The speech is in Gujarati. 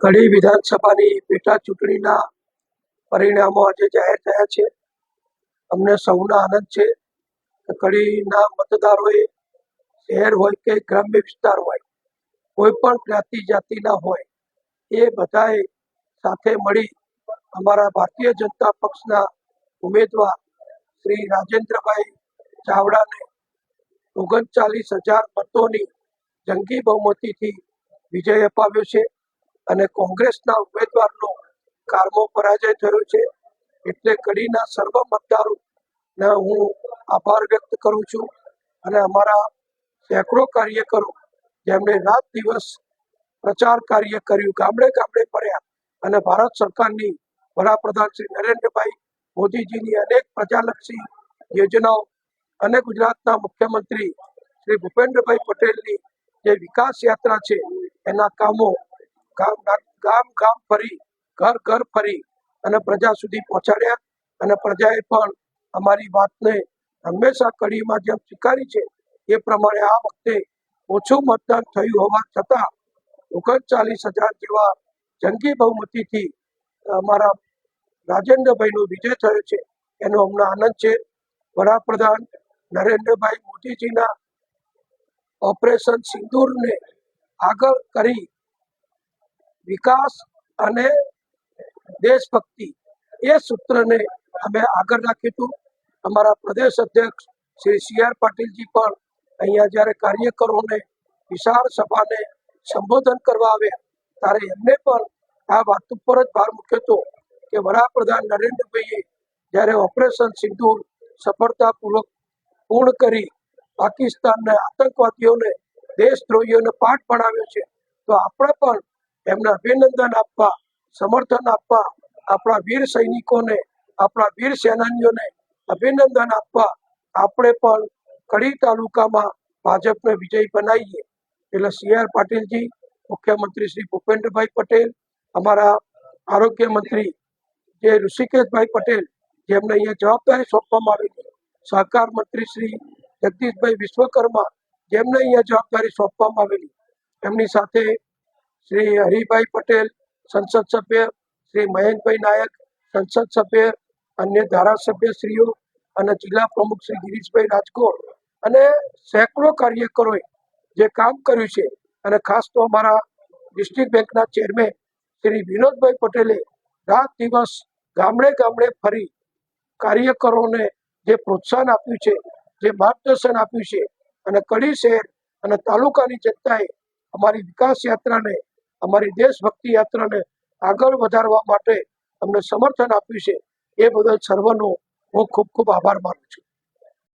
કડી વિધાનસભાની પેટા ચૂંટણીના પરિણામો આજે જાહેર થયા છે. અમને સૌનો આનંદ છે કે કડીના મતદારોએ શહેર હોય કે ગ્રામ્ય વિસ્તાર હોય, કોઈ પણ જ્ઞાતિ જાતિના હોય, એ બધાએ સાથે મળી અમારા ભારતીય જનતા પક્ષના ઉમેદવાર શ્રી રાજેન્દ્રભાઈ ચાવડાને ઓગણચાલીસ હજાર મતોની જંગી બહુમતીથી વિજય અપાવ્યો છે. અને કોંગ્રેસના ઉમેદવારનો કારમો પરાજય થયો છે. એટલે કડીના સર્વ મતદારોને હું આભાર વ્યક્ત કરું છું અને અમારા સેંકડો કાર્યકરો જેમણે રાત દિવસ પ્રચાર કાર્ય કર્યું, ગામડે ગામડે ફર્યા અને ભારત સરકારની વડાપ્રધાન શ્રી નરેન્દ્રભાઈ મોદીજીની અનેક પ્રજાલક્ષી યોજનાઓ અને ગુજરાતના મુખ્યમંત્રી શ્રી ભૂપેન્દ્રભાઈ પટેલની જે વિકાસ યાત્રા છે, એના કામો ગામ ગામ ગામ ફરી, ઘર ઘર ફરી અને પ્રજા સુધી પહોંચાડ્યા અને પ્રજાએ પણ અમારી વાતને હંમેશા કડીમાં જેમ સ્વીકારી છે, એ પ્રમાણે આ વખતે ઓછું મતદાન થયું હોવા છતાં ઓગણચાલીસ હજાર જેવા જંગી બહુમતીથી અમારા રાજેન્દ્રભાઈનો વિજય થયો છે, એનો અમને આનંદ છે. વડાપ્રધાન નરેન્દ્રભાઈ મોદીજીના ઓપરેશન સિંદૂરને આગળ કરી વિકાસ અને દેશભક્તિ એ સૂત્રને અમે આગળ રાખ્યું હતું અમારા પ્રદેશ અધ્યક્ષ શ્રી સી આર પાટીલજી પણ અહીંયા જ્યારે કાર્યકરોને વિશાળ સભાને સંબોધન કરવા આવ્યા ત્યારે એમને પણ આ વાત ઉપર જ ભાર મૂક્યો હતો કે વડાપ્રધાન નરેન્દ્રભાઈએ જ્યારે ઓપરેશન સિંધુર સફળતાપૂર્વક પૂર્ણ કરી, પાકિસ્તાનના આતંકવાદીઓને દેશદ્રોહીઓને પાઠ ભણાવ્યો છે, તો આપણે પણ એમને અભિનંદન આપવા, સમર્થન આપવા, આપણા વીર સૈનિકોને, આપણા વીર સેનાનીઓને અભિનંદન આપવા. આપણે પણ કડી તાલુકામાં ભાજપને વિજય બનાવીએ. એટલે સી આર પાટીલજી, મુખ્યમંત્રી શ્રી ભૂપેન્દ્રભાઈ પટેલ, અમારા આરોગ્ય મંત્રી જે ઋષિકેશભાઈ પટેલ જેમને અહીંયા જવાબદારી સોંપવામાં આવેલી સહકાર મંત્રી શ્રી જગદીશભાઈ વિશ્વકર્મા જેમને અહીંયા જવાબદારી સોંપવામાં આવેલી. એમની સાથે શ્રી હરિભાઈ પટેલ, સંસદ સભ્ય શ્રી મહેશભાઈ નાયક, સંસદ સભ્ય, અન્ય ધારાસભ્ય શ્રીઓ અને જિલ્લા પ્રમુખ શ્રી ગિરીશભાઈ રાજકોટ અને સેંકડો કાર્યકરોએ જે કામ કર્યું છે અને ખાસ તો અમારા ડિસ્ટ્રિક્ટ બેંકના ચેરમેન શ્રી વિનોદભાઈ પટેલે રાત દિવસ ગામડે ગામડે ફરી કાર્યકરોને જે પ્રોત્સાહન આપ્યું છે, જે માર્ગદર્શન આપ્યું છે અને કડી શહેર અને તાલુકાની જનતાએ અમારી વિકાસ યાત્રાને અમારી દેશભક્તિ યાત્રાને આગળ વધારવા માટે અમને સમર્થન આપ્યું છે. એ બદલ સર્વનો હું ખૂબ ખૂબ આભાર માનું છું.